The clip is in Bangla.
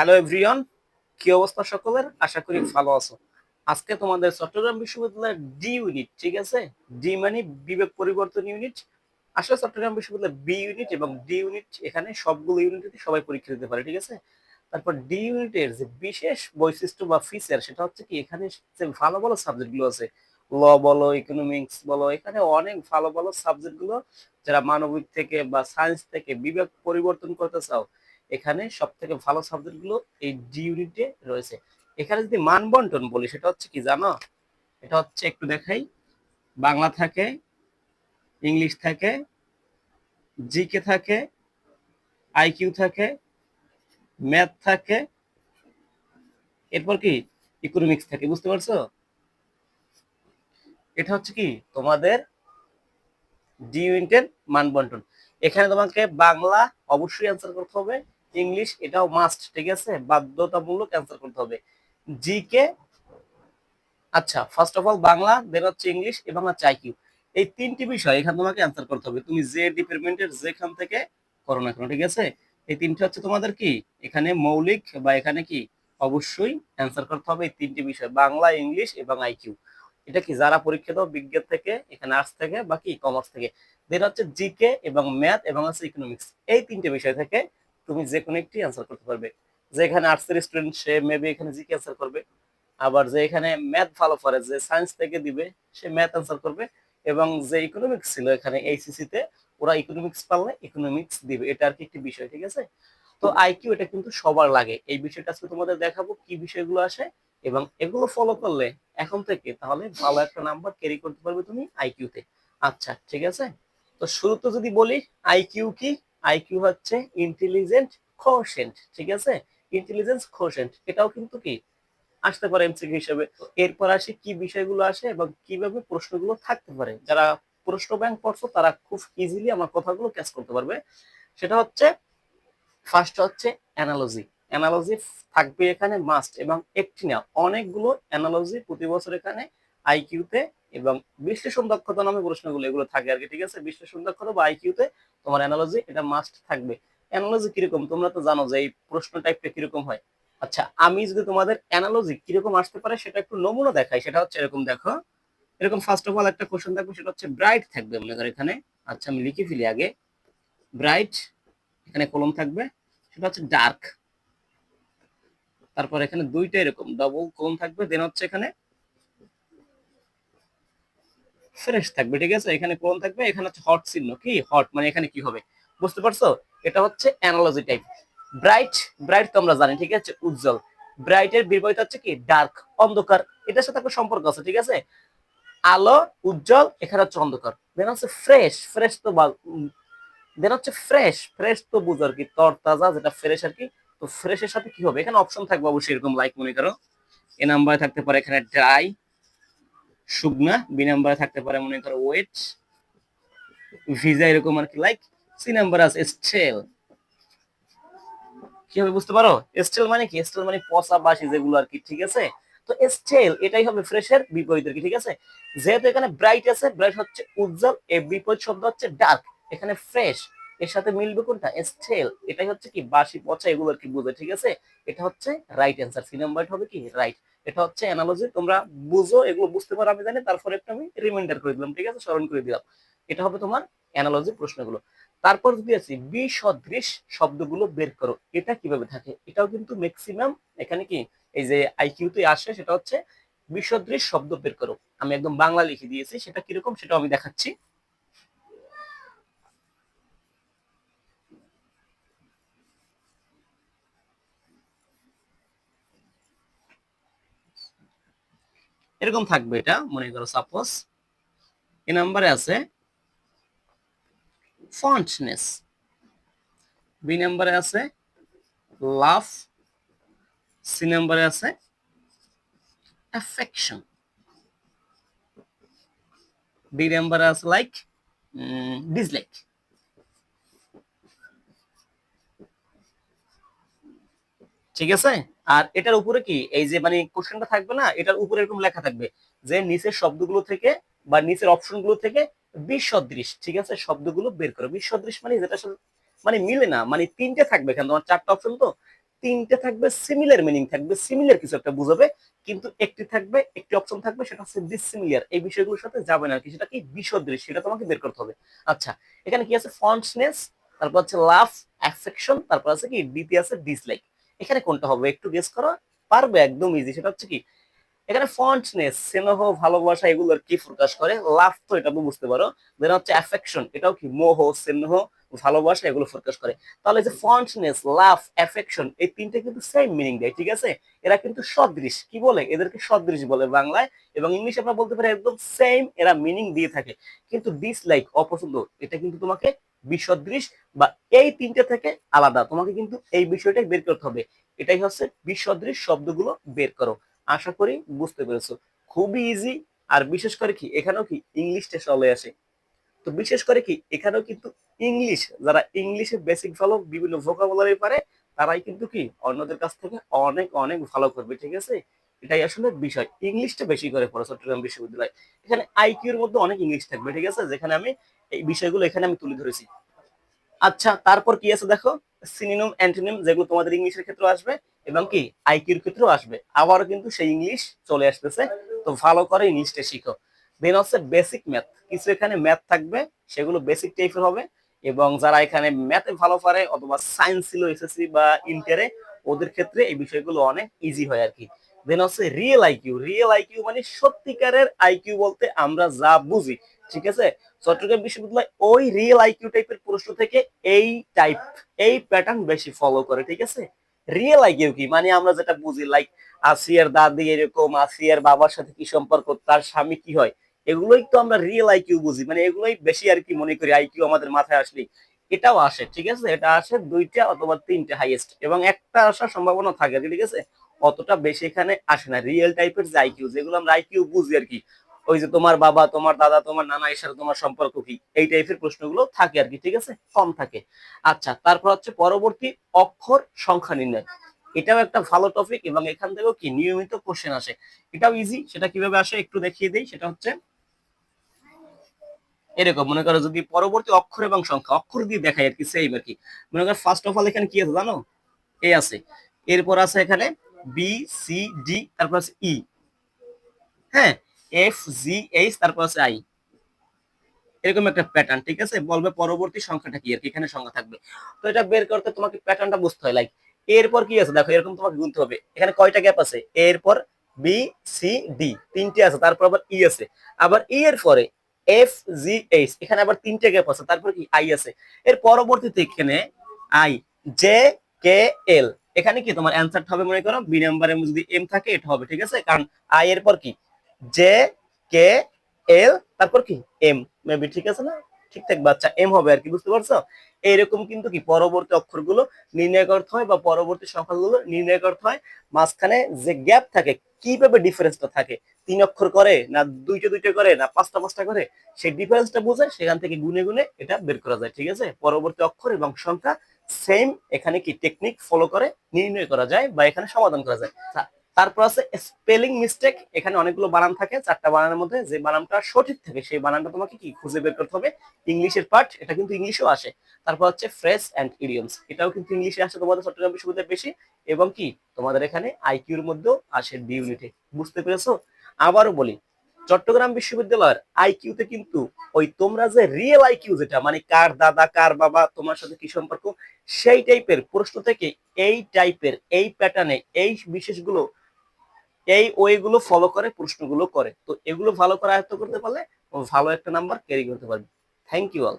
হ্যালো এভরিওয়ান কি অবস্থা সকলের? আশা করি ভালো আছো। আজকে তোমাদের চট্টগ্রাম বিশ্ববিদ্যালয়ের ডি ইউনিট ঠিক আছে? ডি মানে বিবেক পরিবর্তন ইউনিট আসলে চট্টগ্রাম বিশ্ববিদ্যালয়ের বি ইউনিট এবং ডি ইউনিট এখানে সবগুলো ইউনিটে সবাই পরীক্ষা দিতে পারে, ঠিক আছে? তারপর ডি ইউনিটের যে বিশেষ বৈশিষ্ট্য বা ফিচার সেটা হচ্ছে কি, এখানে যে ভালো ভালো সাবজেক্টগুলো আছে ল বলো ইকোনমিক্স বলো, এখানে অনেক ভালো ভালো সাবজেক্টগুলো যারা মানবিক থেকে বা সায়েন্স থেকে বিবেক পরিবর্তন করতে চাও এখানে সব থেকে ভালো সাবজেক্টগুলো এই ডি ইউনিটে রয়েছে। এখানে যদি মান বন্টন বলি, সেটা হচ্ছে কি জানো? এটা হচ্ছে একটু দেখাই। বাংলা থাকে, ইংলিশ থাকে, জিকে থাকে আইকিউ থাকে, ম্যাথ থাকে, এরপর কি? ইকোনমিক্স থাকে, বুঝতে পারছ? এটা হচ্ছে কি? তোমাদের ডি ইউনিটের মান বন্টন। এখানে তোমাকে বাংলা অবশ্যই অ্যান্সার করতে হবে। ইংলিশ এটাও মাস্ট ঠিক আছে? বাধ্যতামূলক অ্যান্সার করতে হবে। জিকে আচ্ছা first of all Bangla then হচ্ছে ইংলিশ এবং হচ্ছে আইকিউ এই তিনটি বিষয় এখানে তোমাকে অ্যান্সার করতে হবে। তুমি যে ডিপার্টমেন্টের যেখান থেকে করো না কেন, ঠিক আছে? এই তিনটে হচ্ছে তোমাদের কি? এখানে মৌলিক বা এখানে কি? অবশ্যই অ্যান্সার করতে হবে এই তিনটি বিষয়। বাংলা ইংলিশ এবং আইকিউ এটা কি যারা পরীক্ষা দাও বিজ্ঞান থেকে, এখানে আর্টস থেকে বা কি কমার্স থেকে? দেন হচ্ছে জিকে এবং ম্যাথ এবং হচ্ছে ইকোনমিক্স এই তিনটে বিষয় থেকে তুমি যে কোনো একটি অ্যান্সার করতে পারবে। যে এখানে আর্টসের স্টুডেন্ট সে মেবি এখানে জিকে অ্যান্সার করবে। আবার যে এখানে ম্যাথ ভালো পারে যে সায়েন্স থেকে দিবে, সে ম্যাথ অ্যান্সার করবে। এবং যে ইকোনমিক্স ছিল এখানে এইসিসি তে, ওরা ইকোনমিক্স পারলে ইকোনমিক্স দিবে। এটা আর কি একটি বিষয়, ঠিক আছে? তো আইকিউ এটা কিন্তু সবার লাগে। এই বিষয়টা আজকে তোমাদের দেখাবো, কি বিষয়গুলো আসে এবং এগুলো ফলো করলে এখন থেকে তাহলে ভালো একটা নাম্বার ক্যারি করতে পারবে তুমি আইকিউতে আচ্ছা ঠিক আছে? তো শুরুতে যদি বলি আইকিউ কি? আইকিউ হচ্ছে ইন্টেলিজেন্ট কোশেন্ট ঠিক আছে? ইন্টেলিজেন্স কোশেন্ট এটাও কিন্তু কি? আসতে পারে এমসিকিউ হিসেবে। এরপর আসে কি বিষয়গুলো আসে এবং কীভাবে প্রশ্নগুলো থাকতে পারে। যারা প্রশ্ন ব্যাংক পড়ছো, তারা খুব ইজিলি আমার কথাগুলো ক্যাচ করতে পারবে। সেটা হচ্ছে ফার্স্ট হচ্ছে অ্যানালজি অ্যানালজি থাকবে এখানে মাস্ট এবং একটি না, অনেকগুলো অ্যানালজি প্রতি বছর এখানে আইকিউতে এবং বিশ্লেষণ দক্ষতা নামে প্রশ্নগুলো, এগুলো থাকে আর কি, ঠিক আছে? বিশ্লেষণ দক্ষতা বা আইকিউতে তোমার অ্যানালজি এটা মাস্ট থাকবে। অ্যানালজি কীরকম? তোমরা তো জানো যে এই প্রশ্ন টাইপটা কীরকম হয়। আচ্ছা আমি যদি তোমাদের অ্যানালজি কীরকম আসতে পারে সেটা একটু নমুনা দেখাই। সেটা হচ্ছে এরকম, দেখো। এরকম ফার্স্ট অফ অল একটা কোশ্চেন থাকবে সেটা হচ্ছে ব্রাইট থাকবে মনে করো এখানে। আচ্ছা আমি লিখে ফেলি আগে। ব্রাইট এখানে কলম থাকবে। সেটা হচ্ছে ডার্ক তারপর এখানে দুইটা এরকম ডবল কলম থাকবে। দেন হচ্ছে এখানে ফ্রেশ থাকবে, ঠিক আছে? এখানে কোন থাকবে? এখানে হচ্ছে হট চিহ্ন। কি? হট মানে এখানে কি হবে? বুঝতে পারছ? এটা হচ্ছে অ্যানালজি টাইপ ব্রাইট ব্রাইট তো আমরা জানি, ঠিক আছে? উজ্জ্বল। ব্রাইটের বিপরীত হচ্ছে কি? ডার্ক অন্ধকার। এটার সাথে একটা সম্পর্ক আছে, ঠিক আছে? আলো, উজ্জ্বল, এখানে হচ্ছে অন্ধকার। দেন হচ্ছে ফ্রেশ ফ্রেশ তো দেন হচ্ছে ফ্রেশ ফ্রেশ তো বুঝো আর কি, তরতাজা, যেটা ফ্রেশ আর কি। তো ফ্রেশের সাথে কি হবে? এখানে অপশন থাকবে অবশ্যই, এরকম লাইক মনে করো। এ নাম্বারে থাকতে পারে এখানে ড্রাই শুকনা, বি নাম্বারে থাকতে পারে মনে করো ওয়েট ভিজা এরকম আর কি লাইক সি নাম্বার আছে স্টেল কি হবে বুঝতে পারো? স্টেল মানে কি? স্টেল মানে পচা বাসি যেগুলো আর কি, ঠিক আছে? তো স্টেল এটাই হবে ফ্রেশের বিপরীত আর কি, ঠিক আছে? যেহেতু এখানে ব্রাইট আছে ব্রাইট হচ্ছে উজ্জ্বল, এর বিপরীত শব্দ হচ্ছে ডার্ক এখানে ফ্রেশ এর সাথে মিলবে কোনটা? স্টেল এটাই হচ্ছে কি? বাসি, পচা এগুলো আর কি বুঝে, ঠিক আছে? এটা হচ্ছে রাইট অ্যান্সার সি নাম্বার হবে কি? রাইট এটা হচ্ছে অ্যানালজি তোমরা বুঝো, এগুলো বুঝতে পারো, আমি জানি, তারপরে একটা আমি রিমাইন্ডার করে দিলাম, ঠিক আছে? স্মরণ করে দিলাম। এটা হবে তোমার অ্যানালজি প্রশ্নগুলো। তারপর যদি আছে বিসদৃশ শব্দগুলো বের করো, এটা কীভাবে থাকে? এটাও কিন্তু ম্যাক্সিমাম এখানে কি? এই যে আইকিউতে আসে, সেটা হচ্ছে বিসদৃশ শব্দ বের করো। আমি একদম বাংলা লিখে দিয়েছি, সেটা কীরকম সেটাও আমি দেখাচ্ছি। এরকম থাকবে এটা, মনে করো সাপোজ এ নাম্বারে আছে ফন্টনেস বি নাম্বারে আছে লাভ সি নাম্বারে আছে অ্যাফেকশন ডি নাম্বারে আছে লাইক ডিসলাইক ঠিক আছে? আর এটার উপরে কি, এই যে মানে কোশ্চেনটা থাকবে না, এটার উপরে এরকম লেখা থাকবে যে নিচের শব্দগুলো থেকে বা নিচের অপশনগুলো থেকে বিসদৃশ, ঠিক আছে? শব্দগুলো বের করো। বিসদৃশ মানে যেটা মানে মিলে না মানে তিনটে থাকবে এখানে। তোমার চারটা অপশন তো? তিনটে থাকবে সিমিলার মিনিং থাকবে সিমিলার কিছু একটা বুঝাবে, কিন্তু একটি থাকবে, একটি অপশন থাকবে, সেটা হচ্ছে ডিসিমিলার এই বিষয়গুলোর সাথে যাবে না কি, সেটা কি বিসদৃশ, সেটা তোমাকে বের করতে হবে। আচ্ছা এখানে কি আছে? ফন্টনেস তারপর হচ্ছে লাভ অ্যাফেকশন তারপর আছে কি? দ্বিতীয় আছে ডিসলাইক এখানে কোনটা হবে একটু গেস করো? পারবে, একদম ইজি সেটা হচ্ছে কি, এখানে ফন্টনেস স্নেহ, ভালোবাসা, এগুলো কি প্রকাশ করে? লাভ তো এটা বুঝতে পারো। দেন হচ্ছে অ্যাফেকশন এটাও কি? মোহ, স্নেহ, ভালোবাসা, এগুলো প্রকাশ করে। তাহলে যে ফন্টনেস লাভ অ্যাফেকশন এই তিনটে কিন্তু সেম মিনিং দেয়, ঠিক আছে? এরা কিন্তু সদৃশ। কি বলে? এদেরকে সদৃশ বলে বাংলায়। এবং ইংলিশে আমরা বলতে পারি একদম সেম এরা মিনিং দিয়ে থাকে। কিন্তু ডিসলাইক অপছন্দ, এটা কিন্তু তোমাকে বিসদৃশ বা এই থেকে আলাদা। তোমাকে কিন্তু এই বিষয়টাই বের করতে হবে। এটাই হচ্ছে বিসদৃশ শব্দগুলো বের করো। আশা করি বুঝতে পেরেছ। খুবই ইজি আর বিশেষ করে কি, এখানেও কি ইংলিশটা চলে আসে। তো বিশেষ করে কি, এখানেও কিন্তু ইংলিশ, যারা ইংলিশে বেসিক ভালো বিভিন্ন ভোকাবুলারি পারে, তারাই কিন্তু কি, অন্যদের কাছ থেকে অনেক অনেক ভালো করবে, ঠিক আছে? এটাই আসলে বিষয়। ইংলিশটা বেশি করে পড়ে চট্টগ্রাম বিশ্ববিদ্যালয়। এখানে আইকিউর মধ্যে অনেক ইংলিশ থাকবে, ঠিক আছে? যেখানে আমি এই বিষয়গুলো এখানে আমি তুলে ধরেছি। আচ্ছা তারপর কি আছে দেখো? সিনোনিম অ্যান্টোনিম যেগুলো তোমাদের ইংলিশের ক্ষেত্রে আসবে এবং কি আইকিউর ক্ষেত্রেও আসবে। আবারও কিন্তু সেই ইংলিশ চলে আসতেছে। তো ভালো করে ইংলিশটা শিখো। দেন হচ্ছে বেসিক ম্যাথ কিছু এখানে ম্যাথ থাকবে, সেগুলো বেসিক টাইপের হবে এবং যারা এখানে ম্যাথে ভালো পারে অথবা সায়েন্স ছিল এসএসসি বা ইন্টারে ওদের ক্ষেত্রে এই বিষয়গুলো অনেক ইজি হয় আর কি। দেন হচ্ছে রিয়েল আইকিউ রিয়েল আইকিউ মানে সত্যিকারের আইকিউ বলতে আমরা যা বুঝি, ঠিক আছে? চট্টগ্রাম বিশ্ববিদ্যালয় ওই রিয়েল আইকিউ টাইপের প্রশ্ন থেকে এই টাইপ এই প্যাটার্ন বেশি ফলো করে, ঠিক আছে? রিয়েল আইকিউ কি? মানে আমরা যেটা বুঝি লাইক আসিয়ার দাদি এরকম, আসিয়ার বাবার সাথে কি সম্পর্ক, তার স্বামী কি হয়? এগুলোই তো আমরা রিয়েল আইকিউ বুঝি মানে এগুলোই বেশি আর কি মনে করি আইকিউ আমাদের মাথায় আসলেই। এটাও আসে, ঠিক আছে? এটা আসে দুইটা অথবা তিনটা হাইয়েস্ট এবং একটা আসার সম্ভাবনা থাকে, ঠিক আছে? অতটা বেশি এখানে আসে না। রিয়েল টাইপের আইকিউ যেগুলো আমরা আইকিউ বুঝি আর কি। ওই যে তোমার বাবা, তোমার দাদা, তোমার নানা এর সাথে তোমার সম্পর্ক কি? এই টাইপের প্রশ্নগুলো থাকে আর কি, ঠিক আছে? কম থাকে। আচ্ছা তারপর হচ্ছে পরবর্তী অক্ষর সংখ্যা নির্ণয়। এটাও একটা ভালো টপিক এবং এখান থেকেও কি নিয়মিত কোশ্চেন আসে। এটাও ইজি সেটা কীভাবে আসে একটু দেখিয়ে দেই। সেটা হচ্ছে, এরকম, মনে করো যদি পরবর্তী অক্ষর এবং সংখ্যা, অক্ষর দিয়ে দেখাই আর কি সেম আর কি। মনে করো ফার্স্ট অফ অল এখানে কি আছে জানো? এ আছে। এরপর আছে এখানে বি সি ডি তারপর আছে ই হ্যাঁ এফ জি এইচ তারপর আছে আই এরকম একটা প্যাটার্ন ঠিক আছে? বলবে পরবর্তী সংখ্যাটা কি? আর কি এখানে সংখ্যা থাকবে। তো এটা বের করতে তোমাকে প্যাটার্নটা বুঝতে হয়। লাইক এরপর কি আছে? দেখো, এরকম তোমাকে গুনতে হবে। এখানে কয়টা গ্যাপ আছে? এরপর বি সি ডি তিনটে আছে, তারপর আবার ই আছে। আবার ই এর পরে এফ জি এইচ এখানে আবার তিনটে গ্যাপ আছে, তারপর কি আই আছে? এর পরবর্তীতে এখানে আই জে কে এল এখানে কি তোমার অ্যান্সারটা হবে মনে করো? বি নাম্বারে যদি এম থাকে, এটা হবে, ঠিক আছে? কারণ আই এর পর কি? জে কে এল তারপর কি? এম মেবি ঠিক আছে না? ঠিকঠাক বাচ্চা এম হবে আর কি, বুঝতে পারছ? এইরকম কিন্তু কি পরবর্তী অক্ষরগুলো নির্ণয় করতে হয় বা পরবর্তী সংখ্যাগুলো নির্ণয় করতে হয়। মাঝখানে যে গ্যাপ থাকে কীভাবে ডিফারেন্সটা থাকে? তিন অক্ষর করে না দুইটা দুইটা করে না পাঁচটা পাঁচটা করে? সেই ডিফারেন্সটা বুঝে সেখান থেকে গুনে গুনে এটা বের করা যায়, ঠিক আছে? পরবর্তী অক্ষর এবং সংখ্যা সেম এখানে কি টেকনিক ফলো করে, নির্ণয় করা যায় বা এখানে সমাধান করা যায়। তা- তারপর আছে স্পেলিং মিস্টেক এখানে অনেকগুলো বানান থাকে, চারটা বানানের মধ্যে যে বানানটা সঠিক থাকে, সেই বানানটা তোমাকে কি খুঁজে বের করতে হবে? ইংলিশের পার্ট এটা কিন্তু ইংলিশেও আসে। তারপর হচ্ছে ফ্রেস অ্যান্ড ইডিয়মস এটাও কিন্তু ইংলিশে আসে তোমাদের চট্টগ্রাম বিশ্ববিদ্যালয়ে বেশি। এবং কি, তোমাদের এখানে আইকিউর মধ্যেও আসে ডি ইউনিটে বুঝতে পেরেছ? আবারও বলি, চট্টগ্রাম বিশ্ববিদ্যালয়ের আইকিউতে কিন্তু ওই তোমরা যে রিয়েল আইকিউ যেটা মানে কার দাদা, কার বাবা, তোমার সাথে কি সম্পর্ক, সেই টাইপের প্রশ্ন থেকে এই টাইপের এই প্যাটার্নে এই বিশেষগুলো এই ওয়েগুলো ফলো করে, প্রশ্নগুলো করে। তো এগুলো ভালো করে আয়ত্ত করতে পারলে ভালো একটা নাম্বার ক্যারি করতে পারবে। Thank you all